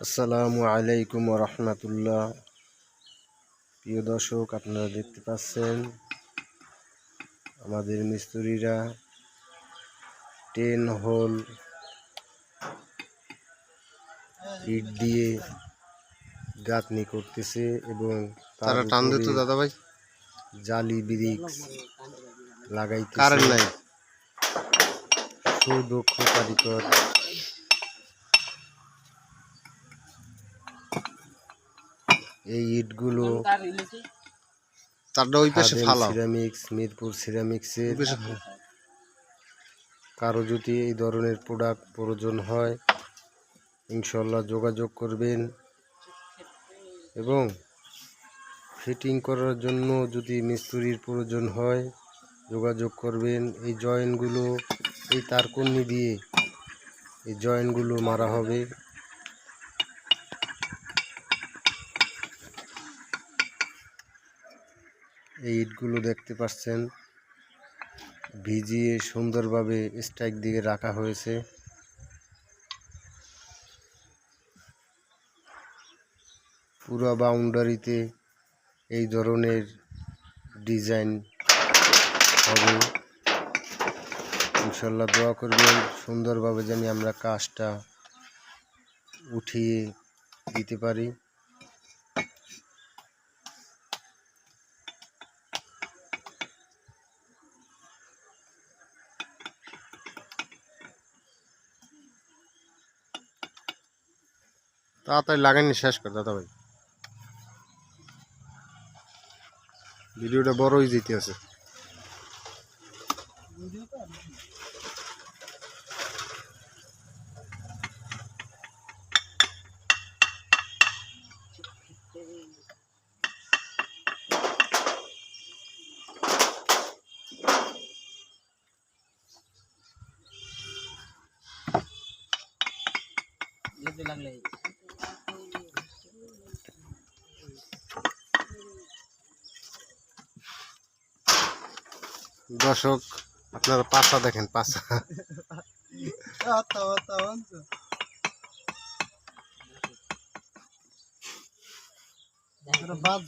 আসসালামু আলাইকুম রহমতুল্লাহ প্রিয় দর্শক আপনারা দেখতে পাচ্ছেন আমাদের মিস্ত্রিরা টেন হোল ইট দিয়ে গাঁথনি করতেছে এবং তারা টান দিত দাদা ভাই জালি ব্রিক্স লাগাইতে কারেন্ট নাই। সুদক্ষ কারিগর এই ইটগুলো। তারটা ওই পাশে ফালাও। সিরামিক্স মিরপুর সিরামিক্সের কারও যদি এই ধরনের প্রোডাক্ট প্রয়োজন হয় ইনশাল্লাহ যোগাযোগ করবেন। এবং ফিটিং করার জন্য যদি মিস্ত্রির প্রয়োজন হয় যোগাযোগ করবেন। এই জয়েন্টগুলো এই তারকন্নি দিয়ে এই জয়েন্টগুলো মারা হবে। এই ইটগুলো দেখতে পাচ্ছেন। ভিজিয়ে সুন্দরভাবে স্ট্রাইক দিকে রাখা হয়েছে। পুরো বাউন্ডারিতে এই ধরনের ডিজাইন হবে। ইনশাল্লাহ দোয়া করবেন, সুন্দরভাবে জানি আমরা কাজটা উঠিয়ে দিতে পারি। তাড়াতাড়ি লাগানি শেষ কর দাদা ভাই ভিডিওটা বড়ই যেতে আছে দর্শক আপনারা পাশা দেখেন পাশা। বাদ